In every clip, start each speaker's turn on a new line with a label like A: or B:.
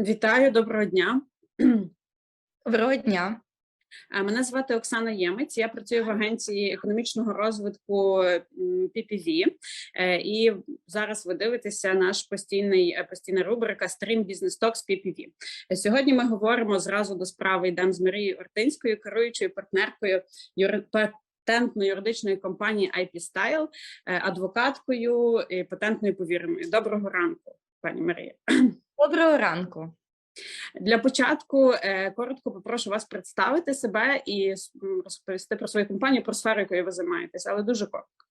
A: Вітаю, доброго дня.
B: Доброго дня.
A: Мене звати Оксана Ємець. Я працюю в агенції економічного розвитку PPV. Е, І зараз ви дивитеся наш постійний е, постійна рубрика Stream Business Talks PPV. Е, Сьогодні ми говоримо зразу до справи. Йдемо з Марією Ортинською, керуючою партнеркою юри- патентно-юридичної компанії IP Style, адвокаткою і патентною повіреною. Доброго ранку, пані Марія.
B: Доброго ранку.
A: Для початку е, коротко попрошу вас представити себе і розповісти про свою компанію, про сферу, якою ви займаєтесь, але дуже коротко.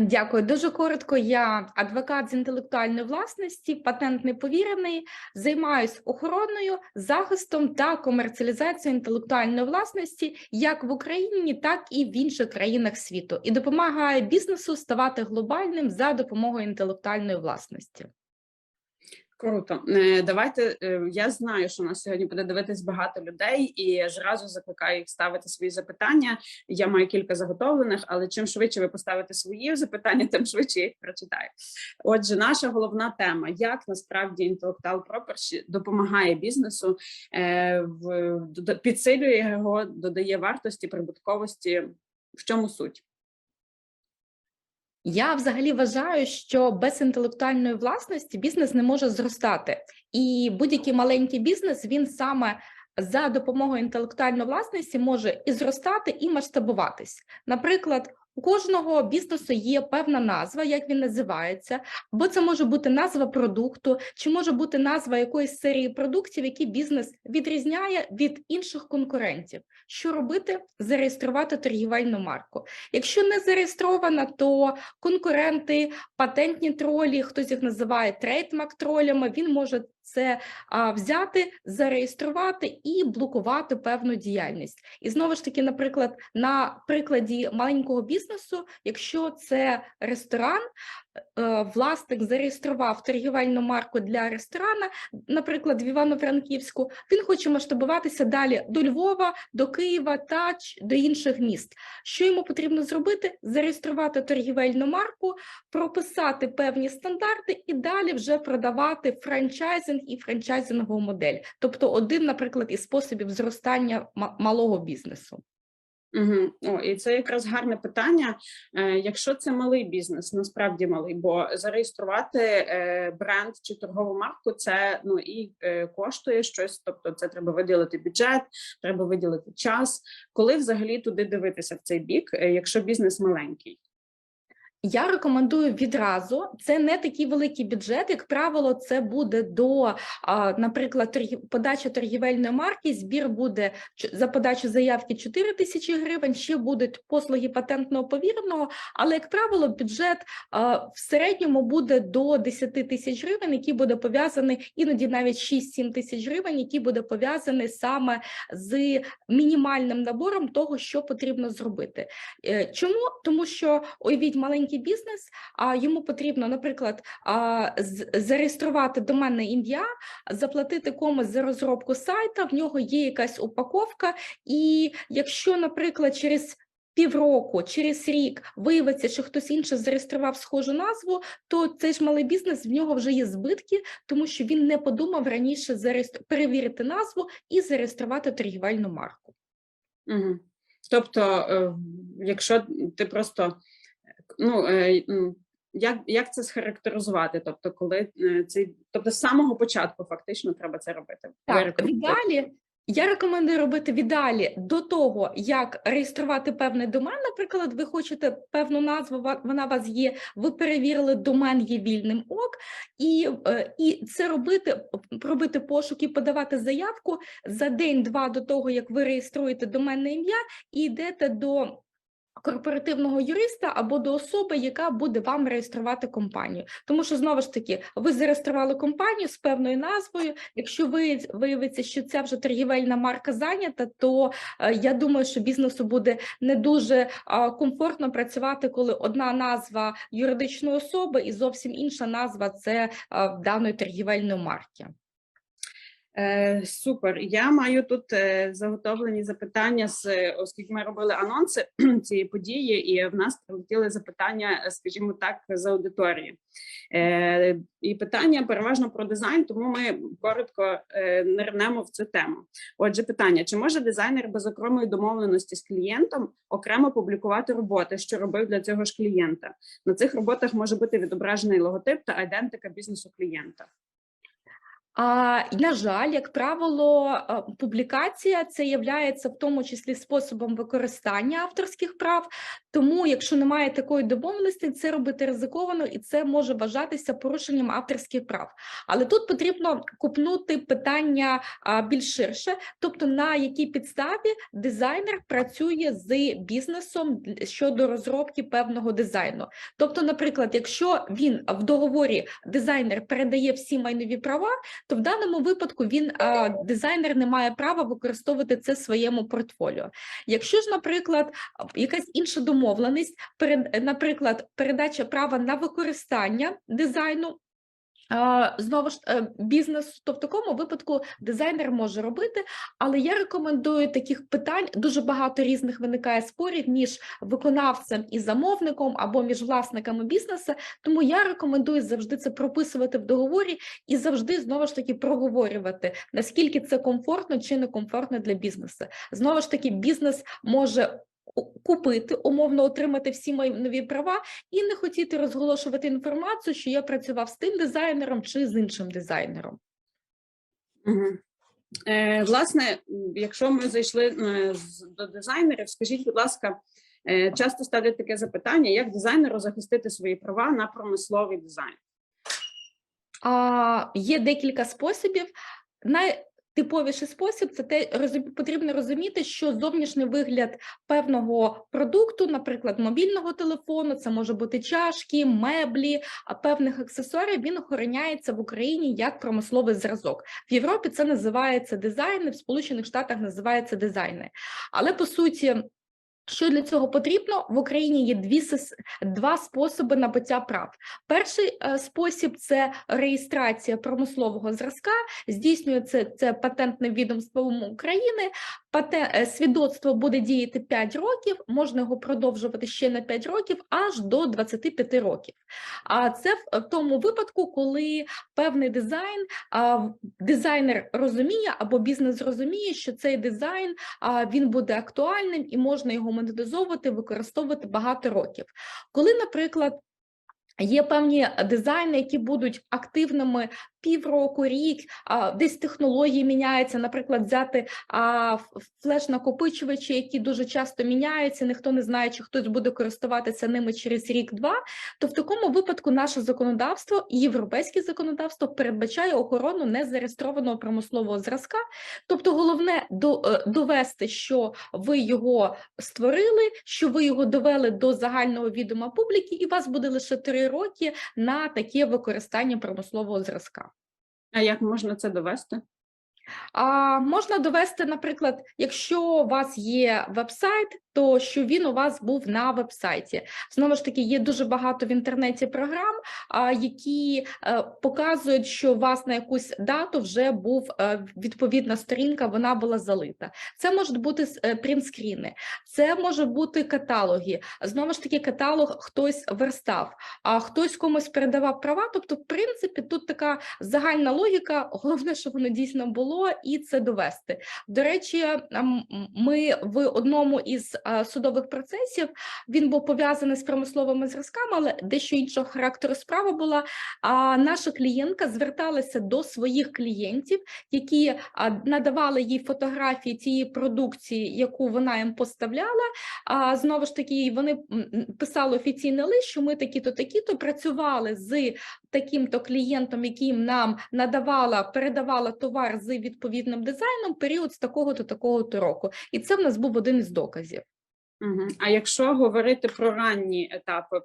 B: Дякую. Дуже коротко. Я адвокат з інтелектуальної власності, патентний повірений, займаюсь охороною, захистом та комерціалізацією інтелектуальної власності як в Україні, так і в інших країнах світу, і допомагаю бізнесу ставати глобальним за допомогою інтелектуальної власності.
A: Круто. Е, Давайте е, я знаю, що нас сьогодні буде дивитись багато людей, і зразу закликаю їх ставити свої запитання. Я маю кілька заготовлених, але чим швидше ви поставите свої запитання, тим швидше я їх прочитаю. Отже, наша головна тема: як насправді інтелектуал property допомагає бізнесу, е, підсилює його, додає вартості, прибутковості. В чому суть?
B: Я взагалі вважаю, що без інтелектуальної власності бізнес не може зростати, і будь-який маленький бізнес він саме за допомогою інтелектуальної власності може і зростати, і масштабуватись. Наприклад, у кожного бізнесу є певна назва, як він називається, або це може бути назва продукту, чи може бути назва якоїсь серії продуктів, які бізнес відрізняє від інших конкурентів. Що робити? Зареєструвати торгівельну марку. Якщо не зареєстрована, то конкуренти, патентні тролі, хтось їх називає трейдмарк тролями, він може це а, взяти, зареєструвати і блокувати певну діяльність. І знову ж таки, наприклад, на прикладі маленького бізнесу, якщо це ресторан, власник зареєстрував торгівельну марку для ресторана, наприклад, в Івано-Франківську, він хоче масштабуватися далі до Львова, до Києва та до інших міст. Що йому потрібно зробити? Зареєструвати торгівельну марку, прописати певні стандарти і далі вже продавати франчайзинг і франчайзингову модель. Тобто, один, наприклад, із способів зростання малого бізнесу.
A: Угу. О, і це якраз гарне питання. Е, якщо це малий бізнес, насправді малий, бо зареєструвати е, бренд чи торгову марку це ну і е, коштує щось. Тобто, це треба виділити бюджет, треба виділити час. Коли взагалі туди дивитися в цей бік, е, якщо бізнес маленький?
B: Я рекомендую відразу. Це не такий великий бюджет. Як правило, це буде до, наприклад, подача торгівельної марки. Збір буде за подачу заявки 4 тисячі гривень. Ще будуть послуги патентного повіреного. Але як правило, бюджет в середньому буде до 10 тисяч гривень, який буде пов'язаний іноді навіть 6-7 тисяч гривень, який буде пов'язаний саме з мінімальним набором того, що потрібно зробити. Е, Чому? Тому що уявіть маленький бізнес, а йому потрібно, наприклад, зареєструвати доменне ім'я, заплатити комусь за розробку сайта, в нього є якась упаковка, і якщо, наприклад, через Півроку, через рік виявиться, що хтось інший зареєстрував схожу назву, то цей ж малий бізнес в нього вже є збитки, тому що він не подумав раніше зареєстр... перевірити назву і зареєструвати торгівельну марку.
A: Угу. Тобто, е, якщо ти просто ну е, як, як це схарактеризувати? Тобто, коли е, цей, тобто з самого початку фактично треба це робити.
B: Так, в я рекомендую робити в ідеалі до того, як реєструвати певний домен. Наприклад, ви хочете певну назву, вона у вас є. Ви перевірили домен є вільним ок, і, е, і це робити, робити пошук і подавати заявку за день-два до того, як ви реєструєте доменне ім'я, і йдете до. Корпоративного юриста або до особи, яка буде вам реєструвати компанію, тому що знову ж таки ви зареєстрували компанію з певною назвою. Якщо ви виявиться, що ця вже торгівельна марка зайнята, то е, я думаю, що бізнесу буде не дуже комфортно працювати, коли одна назва юридичної особи і зовсім інша назва це а, даної торгівельної марки.
A: Е, супер. Я маю тут е, заготовлені запитання, з, оскільки ми робили анонси цієї події, і в нас прилетіли запитання, е, скажімо так, з аудиторії. І питання переважно про дизайн, тому ми коротко е, нирнемо в цю тему. Отже, питання: чи може дизайнер без окремої домовленості з клієнтом окремо публікувати роботи, що робив для цього ж клієнта? На цих роботах може бути відображений логотип та айдентика бізнесу клієнта.
B: А на жаль, як правило, публікація це є в тому числі способом використання авторських прав. Тому, якщо немає такої домовленості, це робити ризиковано і це може вважатися порушенням авторських прав. Але тут потрібно купнути питання більш ширше, тобто на якій підставі дизайнер працює з бізнесом щодо розробки певного дизайну. Тобто, наприклад, якщо він в договорі дизайнер передає всі майнові права, то в даному випадку він дизайнер не має права використовувати це в своєму портфоліо. Якщо ж, наприклад, якась інша домовленість, наприклад, передача права на використання дизайну. Знову ж е, бізнес, то в такому випадку дизайнер може робити, але я рекомендую таких питань. Дуже багато різних виникає спорів між виконавцем і замовником або між власниками бізнесу. Тому я рекомендую завжди це прописувати в договорі і завжди знову ж таки проговорювати, наскільки це комфортно чи некомфортно для бізнесу. Знову ж таки, бізнес може купити, умовно отримати всі мої нові права і не хотіти розголошувати інформацію, що я працював з тим дизайнером чи з іншим дизайнером.
A: Мгм. Е, власне, якщо ми зайшли е, до дизайнерів, скажіть, будь ласка, е, часто ставлять таке запитання, як дизайнеру захистити свої права на промисловий дизайн?
B: А, є декілька способів. Найтиповіший спосіб це те, потрібно розуміти, що зовнішній вигляд певного продукту, наприклад, мобільного телефону, це може бути чашки, меблі, а певних аксесуарів, він охороняється в Україні як промисловий зразок. В Європі це називається дизайни, в Сполучених Штатах називається дизайни. Але по суті. Що для цього потрібно? В Україні є дві два способи набуття прав. Перший е, спосіб це реєстрація промислового зразка. Здійснює це, це патентне відомство України. Е, свідоцтво буде діяти 5 років, можна його продовжувати ще на 5 років, аж до 25 років. А це в, тому випадку, коли певний дизайн дизайнер розуміє або бізнес розуміє, що цей дизайн він буде актуальним і можна його монетизовувати, використовувати багато років. Коли, наприклад, Є певні дизайни, які будуть активними півроку, рік, десь технології міняються. Наприклад, взяти флеш-накопичувачі, які дуже часто міняються, ніхто не знає, чи хтось буде користуватися ними через рік-два. То в такому випадку наше законодавство європейське законодавство передбачає охорону незареєстрованого промислового зразка. Тобто, головне е, довести, що ви його створили, що ви його довели до загального відома публіки, і вас буде лише три роки на таке використання промислового зразка.
A: А як можна це довести?
B: А можна довести, наприклад, якщо у вас є веб-сайт, то що він у вас був на веб-сайті. Знову ж таки, є дуже багато в інтернеті програм, які е, показують, що у вас на якусь дату вже був е, відповідна сторінка, вона була залита. Це можуть бути е, принтскріни, це може бути каталоги. Знову ж таки, каталог хтось верстав, а хтось комусь передавав права. Тобто, в принципі, тут така загальна логіка. Головне, щоб воно дійсно було, і це довести. До речі, ем, ми в одному із е, судових процесів він був пов'язаний з промисловими зразками, але дещо іншого характеру справа була. Наша клієнтка зверталася до своїх клієнтів, які надавали їй фотографії тієї продукції, яку вона їм поставляла. А знову ж таки, вони писали офіційний лист, що ми такі-то, такі-то працювали з таким-то клієнтом, яким нам надавала, передавала товар з відповідним дизайном, період з такого то такого то року. І це в нас був один із доказів.
A: Угу. А якщо говорити про ранні етапи,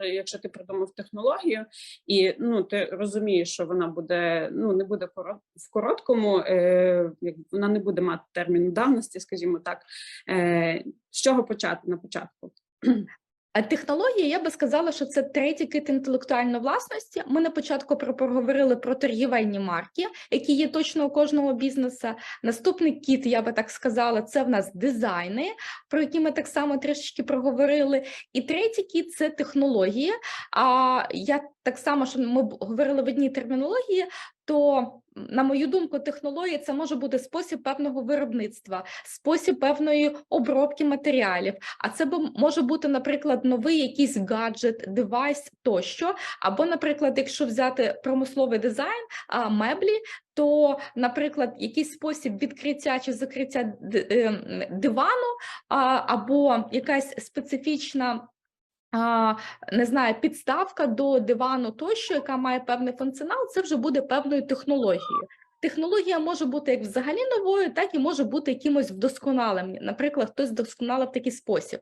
A: якщо ти придумав технологію, і ну ти розумієш, що вона буде ну не буде в короткому, е, вона не буде мати терміну давності, скажімо так. Е, з чого почати на початку?
B: А технології, я би сказала, що це третій кит інтелектуальної власності. Ми на початку проговорили про торгівельні марки, які є точно у кожного бізнесу. Наступний кіт, я би так сказала, це в нас дизайни, про які ми так само трішечки проговорили. І третій кіт це технології. А я так само, що ми говорили в одній термінології, то, на мою думку, технології це може бути спосіб певного виробництва, спосіб певної обробки матеріалів. А це може бути, наприклад, новий якийсь гаджет, девайс тощо. Або, наприклад, якщо взяти промисловий дизайн, меблі, то, наприклад, якийсь спосіб відкриття чи закриття ем, дивану, або якась специфічна. Не знаю, підставка до дивану тощо, яка має певний функціонал, це вже буде певною технологією. Технологія може бути як взагалі новою, так і може бути якимось вдосконалим. Наприклад, хтось вдосконалив такий спосіб.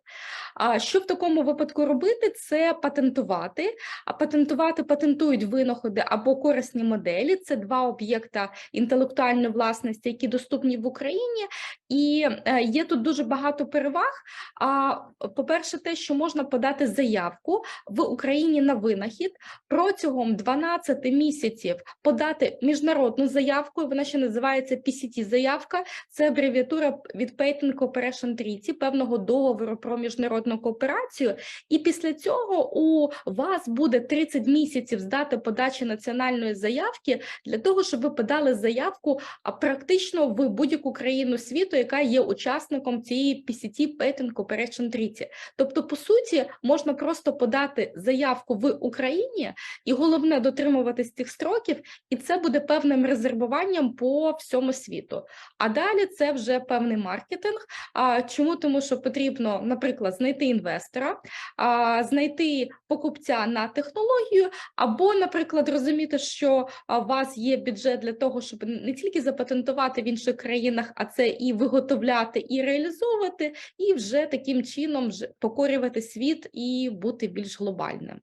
B: А що в такому випадку робити? Це патентувати. А патентувати патентують винаходи або корисні моделі. Це два об'єкта інтелектуальної власності, які доступні в Україні. І е, є тут дуже багато переваг. А по-перше, те, що можна подати заявку в Україні на винахід протягом 12 місяців подати міжнародну заявку. Вона ще називається PCT-заявка. Це абревіатура від Patent Cooperation Treaty, певного договору про міжнародну кооперацію. І після цього у вас буде 30 місяців здати подачі національної заявки для того, щоб ви подали заявку практично в будь-яку країну світу, яка є учасником цієї PCT Patent Cooperation Treaty. Тобто, по суті, можна просто подати заявку в Україні, і головне дотримуватись цих строків, і це буде певним резервуванням по всьому світу. А далі це вже певний маркетинг. А чому? Тому що потрібно, наприклад, знайти інвестора, а, знайти покупця на технологію, або, наприклад, розуміти, що у вас є бюджет для того, щоб не тільки запатентувати в інших країнах, а це і виготовляти, і реалізовувати, і вже таким чином покорювати світ і бути більш глобальним.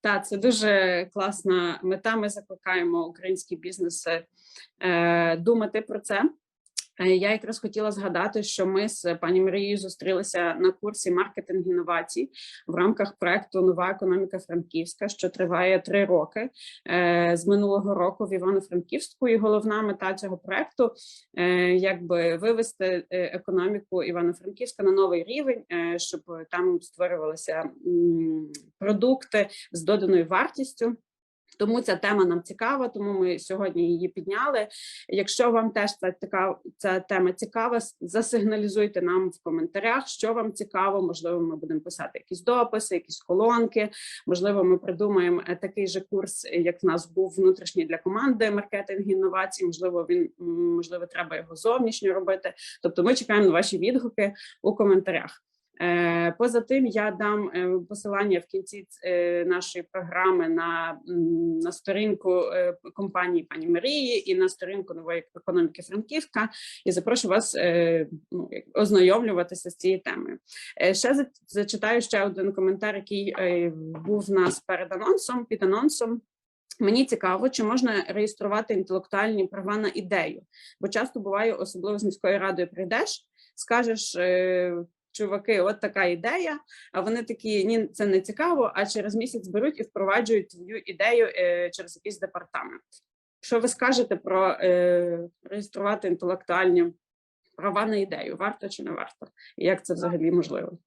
A: Так, це дуже класна мета. Ми закликаємо українські бізнеси е, думати про це. Е, Я якраз хотіла згадати, що ми з пані Марією зустрілися на курсі маркетинг інновацій в рамках проекту Нова економіка Франківська, що триває три роки е, з минулого року в Івано-Франківську. І головна мета цього проекту е, якби вивести економіку Івано-Франківська на новий рівень, щоб там створювалися продукти з доданою вартістю. Тому ця тема нам цікава, тому ми сьогодні її підняли. Якщо вам теж ця така ця тема цікава, засигналізуйте нам в коментарях, що вам цікаво. Можливо, ми будемо писати якісь дописи, якісь колонки. Можливо, ми придумаємо е, такий же курс, е, як в нас був внутрішній для команди маркетинг інновацій. Можливо, він можливо, треба його зовнішньо робити. Тобто, ми чекаємо на ваші відгуки у коментарях. Е, Поза тим, я дам е, посилання в кінці е, нашої програми на, на сторінку компанії пані Марії і на сторінку нової економіки Франківська. І запрошу вас ну, ознайомлюватися з цією темою. Ще зачитаю ще один коментар, який був в нас перед анонсом, під анонсом. Мені цікаво, чи можна реєструвати інтелектуальні права на ідею, бо часто буває, особливо з міською радою прийдеш, скажеш. Чуваки, от така ідея. А вони такі: ні, це не цікаво. А через місяць беруть і впроваджують твою ідею е, через якийсь департамент. Що ви скажете про е, реєструвати інтелектуальні права на ідею? Варто чи не варто? І як це взагалі можливо?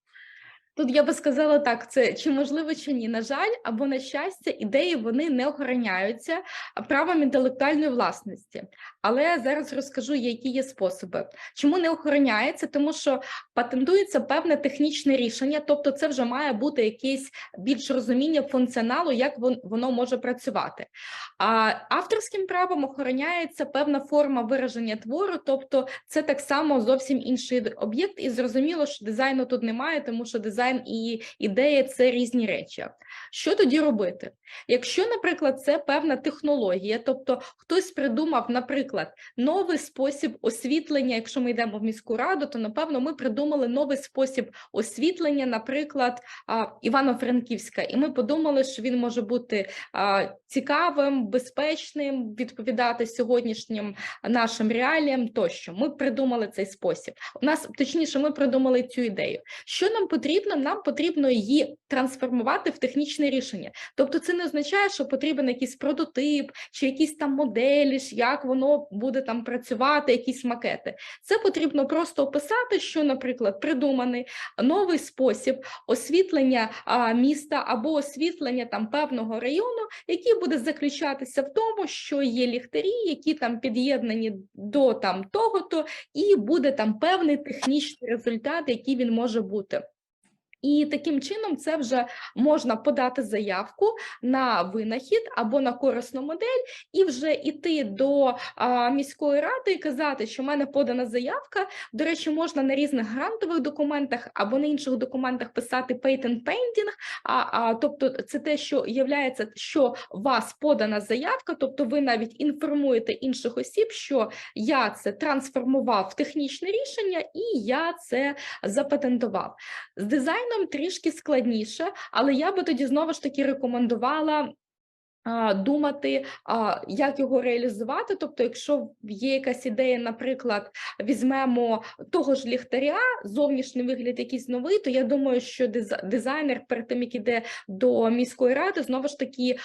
B: Тут я би сказала так: це чи можливо, чи ні. На жаль, або на щастя, ідеї вони не охороняються правом інтелектуальної власності. Але зараз розкажу, які є способи. Чому не охороняється? Тому що патентується певне технічне рішення, тобто це вже має бути якесь більш розуміння функціоналу, як воно може працювати. А авторським правом охороняється певна форма вираження твору, тобто це так само зовсім інший об'єкт, і зрозуміло, що дизайну тут немає, тому що дизайн і ідея це різні речі. Що тоді робити? Якщо, наприклад, це певна технологія, тобто хтось придумав, наприклад, новий спосіб освітлення, якщо ми йдемо в міську раду, то напевно ми придумали новий спосіб освітлення, наприклад, Івано-Франківська, і ми подумали, що він може бути цікавим, безпечним, відповідати сьогоднішнім нашим реаліям. Тощо ми придумали цей спосіб. У нас точніше, ми придумали цю ідею. Що нам потрібно нам потрібно її трансформувати в технічне рішення. Тобто, це не означає, що потрібен якийсь прототип чи якісь там моделі, як воно буде там працювати, якісь макети. Це потрібно просто описати, що, наприклад, придуманий новий спосіб освітлення міста або освітлення там певного району, який буде заключатися в тому, що є ліхтарі, які там під'єднані до там того-то, і буде там певний технічний результат, який він може бути. І таким чином це вже можна подати заявку на винахід або на корисну модель, і вже йти до а, міської ради і казати, що в мене подана заявка. До речі, можна на різних грантових документах або на інших документах писати patent pending, а, а тобто це те, що являється, що вас подана заявка, тобто ви навіть інформуєте інших осіб, що я це трансформував в технічне рішення і я це запатентував. З дизайном трішки складніше, але я би тоді знову ж таки рекомендувала. Думати, як його реалізувати. Тобто, якщо є якась ідея, наприклад, візьмемо того ж ліхтаря, зовнішній вигляд якийсь новий, то я думаю, що диз- дизайнер перед тим, як іде до міської ради, знову ж таки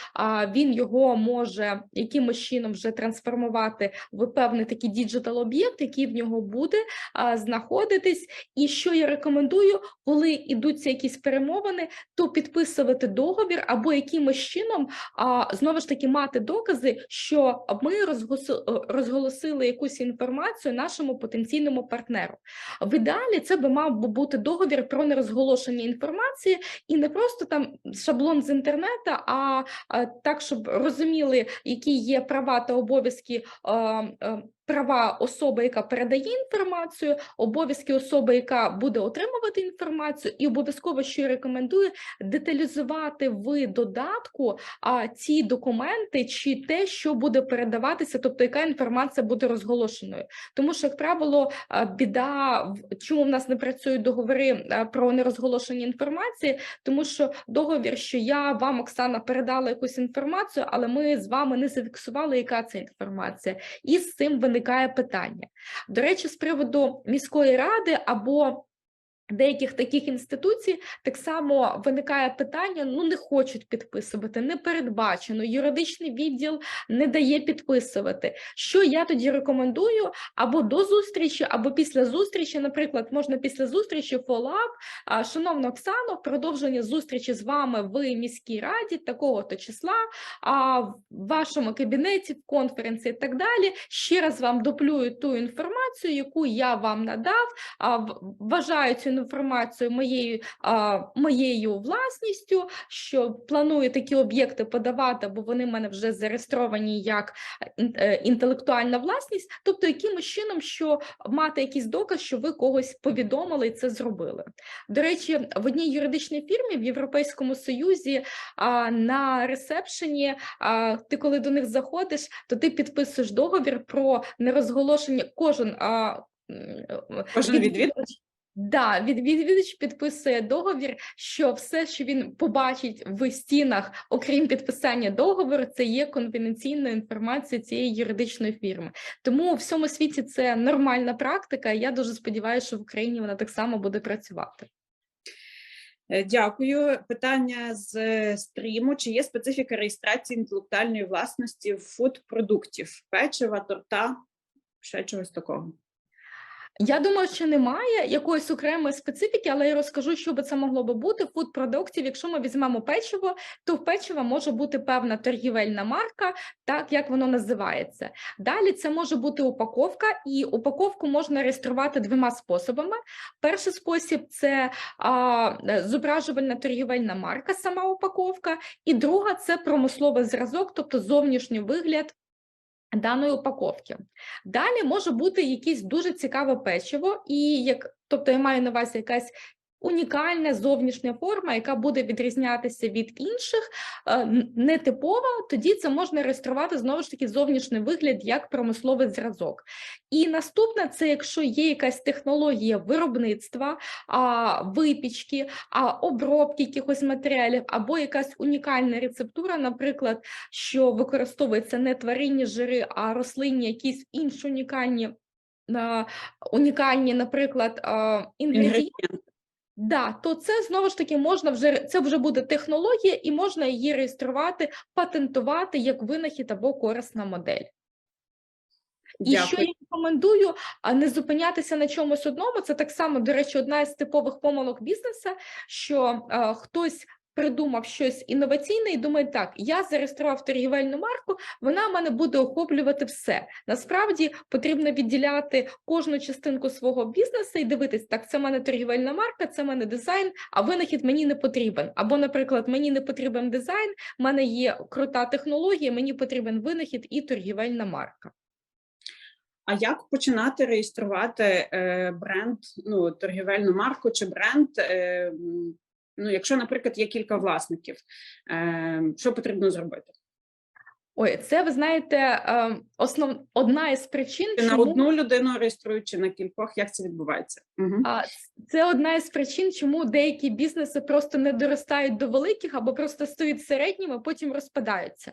B: він його може якимось чином вже трансформувати в певний такий діджитал об'єкт, який в нього буде знаходитись. І що я рекомендую, коли ідуться якісь перемовини, то підписувати договір або якимось чином знову ж таки мати докази, що ми е, розголосили якусь інформацію нашому потенційному партнеру. В ідеалі це би мав би бути договір про нерозголошення інформації і не просто там шаблон з інтернету, а, а так, щоб розуміли, які є права та обов'язки. Права особи, яка передає інформацію, обов'язки особи, яка буде отримувати інформацію, і обов'язково, що я рекомендую, деталізувати в додатку а, ці документи чи те, що буде передаватися, тобто яка інформація буде розголошеною. Тому що, як правило, біда чому в нас не працюють договори про нерозголошення інформації, тому що договір, що я вам, Оксана, передала якусь інформацію, але ми з вами не зафіксували, яка це інформація, і з цим виникає питання. До речі, з приводу міської ради або Деяких таких інституцій так само виникає питання: ну не хочуть підписувати, не передбачено. Юридичний відділ не дає підписувати. Що я тоді рекомендую або до зустрічі, або після зустрічі. Наприклад, можна після зустрічі фоллап. А, Шановна Оксано, продовження зустрічі з вами в міській раді такого-то числа, в вашому кабінеті, в конференції і так далі. Ще раз вам доплюю ту інформацію, яку я вам надав. Вважаю цю інформацію моєю, а, моєю власністю, що планую такі об'єкти подавати, бо вони в мене вже зареєстровані як е, інтелектуальна власність, тобто якимось чином, що мати якийсь доказ, що ви когось повідомили і це зробили. До речі, в одній юридичній фірмі в Європейському Союзі а, на ресепшені, а, ти коли до них заходиш, то ти підписуєш договір про нерозголошення. Кожен а,
A: Кожен відвідувач?
B: Да, від відвідувач підписує договір, що все, що він побачить в стінах, окрім підписання договору, це є конфіденційною інформацією цієї юридичної фірми. Тому у всьому світі це нормальна практика. і Я дуже сподіваюся, що в Україні вона так само буде працювати.
A: Е, Дякую. Питання з е, стріму: чи є специфіка реєстрації інтелектуальної власності фуд-продуктів, печива, торта, ще чогось такого?
B: Я думаю, що немає якоїсь окремої специфіки, але я розкажу, що би це могло би бути. Фуд продуктів, якщо ми візьмемо печиво, то в печива може бути певна торгівельна марка, так як воно називається. Далі це може бути упаковка, і упаковку можна реєструвати двома способами. Перший спосіб це а, зображувальна торгівельна марка, сама упаковка, і друга це промисловий зразок, тобто зовнішній вигляд даної упаковки. Далі може бути якесь дуже цікаве печиво, і як, тобто я маю на увазі якась унікальна зовнішня форма, яка буде відрізнятися від інших, е, нетипова, тоді це можна реєструвати знову ж таки зовнішній вигляд як промисловий зразок. І наступне це якщо є якась технологія виробництва, випічки, обробки якихось матеріалів, або якась унікальна рецептура, наприклад, що використовується не тваринні жири, а рослинні якісь інші унікальні. а, Унікальні, наприклад, інгредієнти,
A: Інгредієнт.
B: Да, то це знову ж таки можна вже це вже буде технологія, і можна її реєструвати, патентувати як винахід або корисна модель. І що я рекомендую, а не зупинятися на чомусь одному. Це так само, до речі, одна із типових помилок бізнесу, що е, хтось придумав щось інноваційне і думає, так, я зареєстрував торгівельну марку, вона в мене буде охоплювати все. Насправді потрібно відділяти кожну частинку свого бізнесу і дивитись, так, це в мене торгівельна марка, це в мене дизайн, а винахід мені не потрібен. Або, наприклад, мені не потрібен дизайн, в мене є крута технологія, мені потрібен винахід і торгівельна марка.
A: А як починати реєструвати е, бренд, ну торгівельну марку чи бренд? Ну, якщо, наприклад, є кілька власників, е, що потрібно зробити?
B: Ой, це ви знаєте, е, основ одна із причин,
A: Чи на
B: чому
A: одну людину реєструють, чи на кількох? Як це відбувається? Угу.
B: це одна із причин, чому деякі бізнеси просто не доростають до великих або просто стають середніми, а потім розпадаються.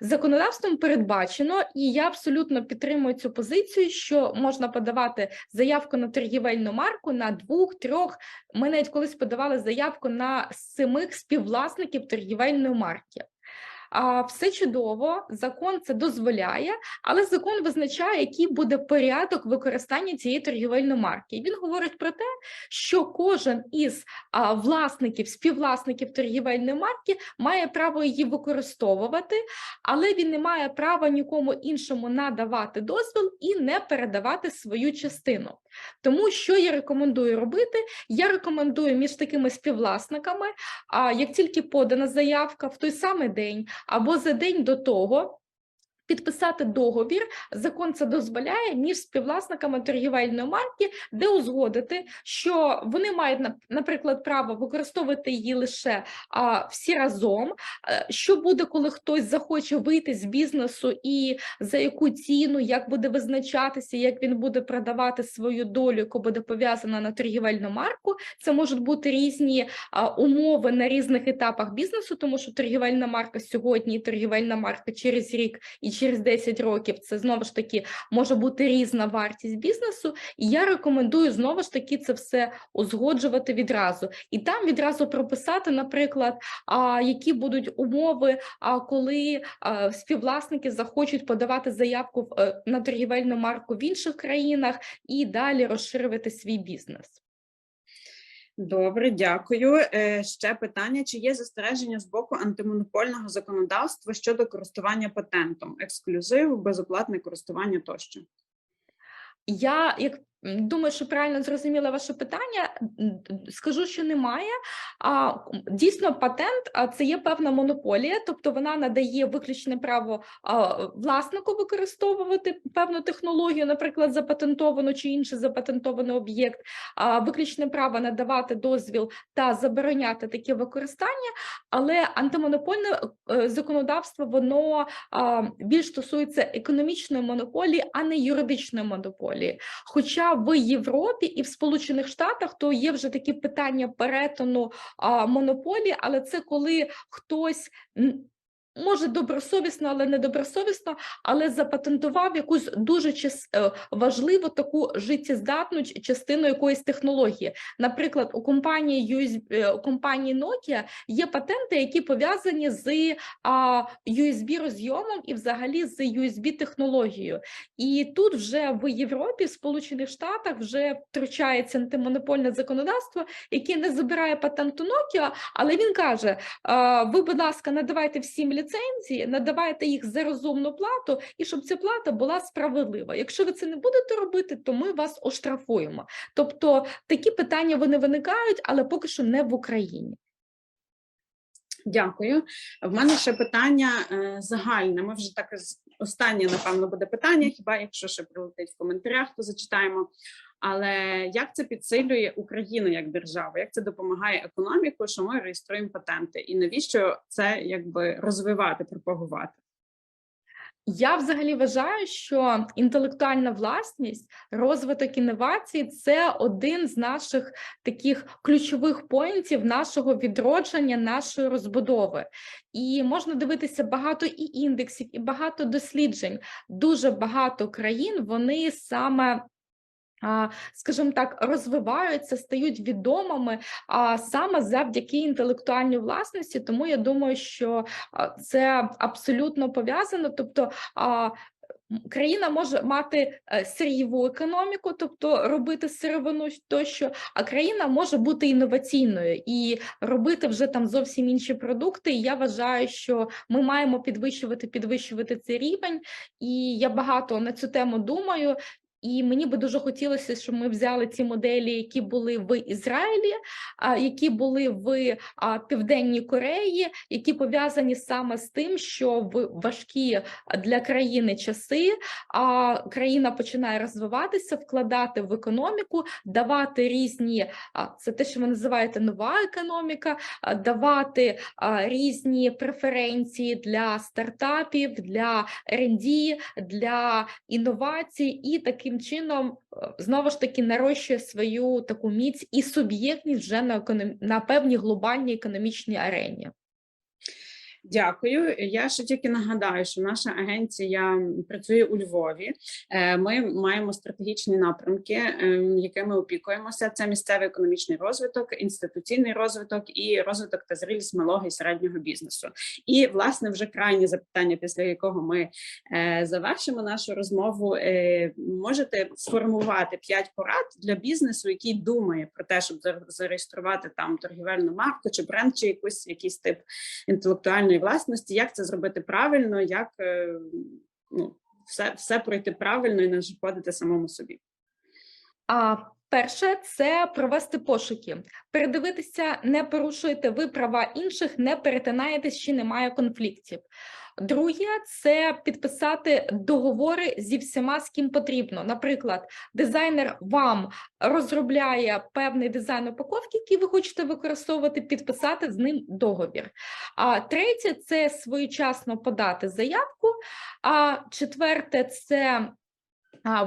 B: Законодавством передбачено, і я абсолютно підтримую цю позицію, що можна подавати заявку на торгівельну марку на двох, трьох. Ми навіть колись подавали заявку на семих співвласників торгівельної марки. Все чудово, закон це дозволяє, але закон визначає, який буде порядок використання цієї торгівельної марки. І він говорить про те, що кожен із власників, співвласників торгівельної марки має право її використовувати, але він не має права нікому іншому надавати дозвіл і не передавати свою частину. Тому що я рекомендую робити? Я рекомендую між такими співвласниками, як тільки подана заявка в той самий день або за день до того. Підписати договір, закон це дозволяє між співвласниками торгівельної марки, де узгодити, що вони мають наприклад право використовувати її лише а, всі разом. Е, Що буде, коли хтось захоче вийти з бізнесу, і за яку ціну, як буде визначатися, як він буде продавати свою долю, яка буде пов'язана на торгівельну марку. Це можуть бути різні а, умови на різних етапах бізнесу, тому що торгівельна марка сьогодні, і торгівельна марка через рік і через 10 років це знову ж таки може бути різна вартість бізнесу. І я рекомендую знову ж таки це все узгоджувати відразу. І там відразу прописати, наприклад, які будуть умови, а, коли співвласники захочуть подавати заявку в, е, на торгівельну марку в інших країнах і далі розширювати свій бізнес.
A: Добре, дякую. Е, ще питання: чи є застереження з боку антимонопольного законодавства щодо користування патентом, ексклюзив, безоплатне користування тощо?
B: Я як думаю, що правильно зрозуміла ваше питання. Скажу, що немає. Дійсно, патент це є певна монополія, тобто вона надає виключне право власнику використовувати певну технологію, наприклад, запатентовану чи інший запатентований об'єкт, виключне право надавати дозвіл та забороняти таке використання, але антимонопольне е, законодавство воно більш стосується економічної монополії, а не юридичної монополії. Хоча в Європі і в Сполучених Штатах то є вже такі питання перетину монополії, але це коли хтось. Може добросовісно, але не добросовісно, але запатентував якусь дуже е, важливу таку життєздатну частину якоїсь технології. Наприклад, у компанії US, е, у компанії Nokia є патенти, які пов'язані з USB розйомом і взагалі з USB технологією. І тут вже в Європі, в Сполучених Штатах вже втручається антимонопольне законодавство, яке не забирає патенту Nokia, але він каже: ви, будь ласка, надавайте всім ліцензії, надавайте їх за розумну плату, і щоб ця плата була справедлива. Якщо ви це не будете робити, то ми вас оштрафуємо. Тобто такі питання вони виникають, але поки що не в Україні.
A: Дякую. В мене ще питання е, загальне. Ми вже так останнє, напевно, буде питання. Хіба якщо ще прилетить в коментарях, то зачитаємо. Але як це підсилює Україну як державу? Як це допомагає економіку, що ми реєструємо патенти? І навіщо це якби розвивати, пропагувати?
B: Я взагалі вважаю, що інтелектуальна власність, розвиток інновацій це один з наших таких ключових поінтів нашого відродження, нашої розбудови. І можна дивитися багато і індексів, і багато досліджень. Дуже багато країн вони саме. Скажімо так, розвиваються, стають відомими саме завдяки інтелектуальній власності. Тому я думаю, що це абсолютно пов'язано. Тобто, країна може мати е, сир'єву економіку, тобто робити сировину тощо, а країна може бути інноваційною і робити вже там зовсім інші продукти. І я вважаю, що ми маємо підвищувати, підвищувати цей рівень. І я багато на цю тему думаю. І мені би дуже хотілося, щоб ми взяли ці моделі, які були в Ізраїлі, які були в Південній Кореї, які пов'язані саме з тим, що в важкі для країни часи країна починає розвиватися, вкладати в економіку, давати різні, це те, що ви називаєте нова економіка, давати різні преференції для стартапів, для R&D, для інновацій, і таким чином е, знову ж таки нарощує свою таку міць і суб'єктність вже на економ... на певній глобальній економічній арені.
A: Дякую. Я ще тільки нагадаю, що наша агенція працює у Львові. Е, Ми маємо стратегічні напрямки, ем, якими опікуємося. Це місцевий економічний розвиток, інституційний розвиток і розвиток та зрілість малого і середнього бізнесу. І власне вже крайнє запитання, після якого ми е, завершимо нашу розмову. Е, Можете сформувати п'ять порад для бізнесу, який думає про те, щоб зар- зареєструвати там торгівельну марку чи бренд, чи якийсь якийсь тип інтелектуальної власності, як це зробити правильно, як е, ну, все, все пройти правильно і не шкодити самому собі.
B: А перше це провести пошуки, передивитися, не порушуєте ви права інших, не перетинаєтесь, чи немає конфліктів. Друге це підписати договори зі всіма, з ким потрібно. Наприклад, дизайнер вам розробляє певний дизайн упаковки, який ви хочете використовувати, підписати з ним договір. А третє це своєчасно подати заявку. А четверте це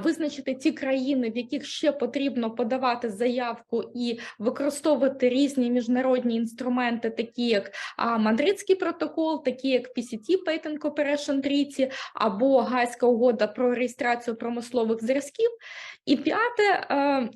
B: Визначити ті країни, в яких ще потрібно подавати заявку і використовувати різні міжнародні інструменти, такі як Мадридський протокол, такі як PCT Patent Cooperation Treaty або Гайська угода про реєстрацію промислових зразків. І п'яте, е,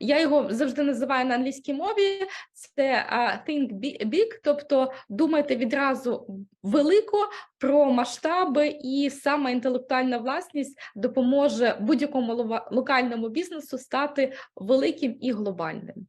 B: я його завжди називаю на англійській мові. Це think big, тобто думайте відразу велико про масштаби, і саме інтелектуальна власність допоможе будь-якому локальному бізнесу стати великим і глобальним.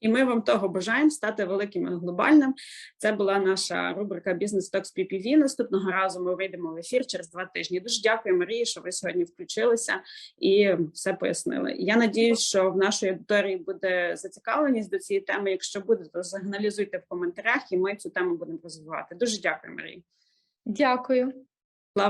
A: І ми вам того бажаємо стати великим і глобальним. Це була наша рубрика Бізнес Talks PPV. Наступного разу ми вийдемо в ефір через два тижні. Дуже дякую, Марії, що ви сьогодні включилися і все пояснили. Я надіюсь, що в нашій аудиторії буде зацікавленість до цієї теми. Якщо буде, то сигналізуйте в коментарях, і ми цю тему будемо розвивати. Дуже дякую, Марії.
B: Дякую.